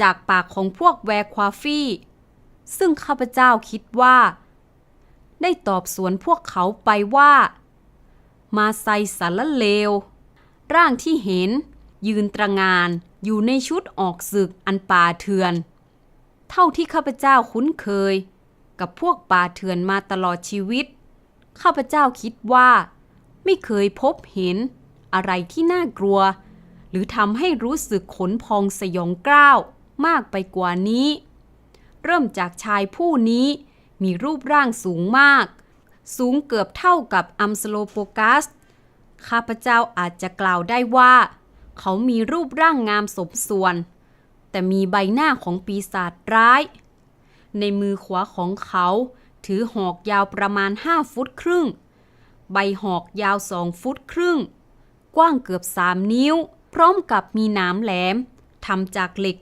จากปากของพวกแวร์ควาฟี่ ซึ่งข้าพเจ้าคิดว่า ได้ตอบสวนพวกเขาไปว่า มาไซสารเลว ร่างที่เห็น ยืนตระงานอยู่ในชุดออกศึกอันป่าเถื่อน เท่าที่ข้าพเจ้าคุ้นเคย กับพวกป่าเถื่อนมาตลอดชีวิต ข้าพเจ้าคิดว่า ไม่เคยพบเห็นอะไรที่น่ากลัว หรือทำให้รู้สึกขนพองสยองกล้าว มากไปกว่านี้ เริ่มจากชายผู้นี้มีรูปร่างสูงมาก สูงเกือบเท่ากับอัมสโลโปกัส ข้าพเจ้าอาจจะกล่าวได้ว่า เขามีรูปร่างงามสมส่วน แต่มีใบหน้าของปีศาจร้าย ในมือขวาของเขา ถือหอกยาวประมาณ5ฟุตครึ่ง ใบหอกยาวสองฟุตครึ่ง กว้างเกือบ3นิ้ว พร้อมกับมีหนามแหลมทำจากเหล็ก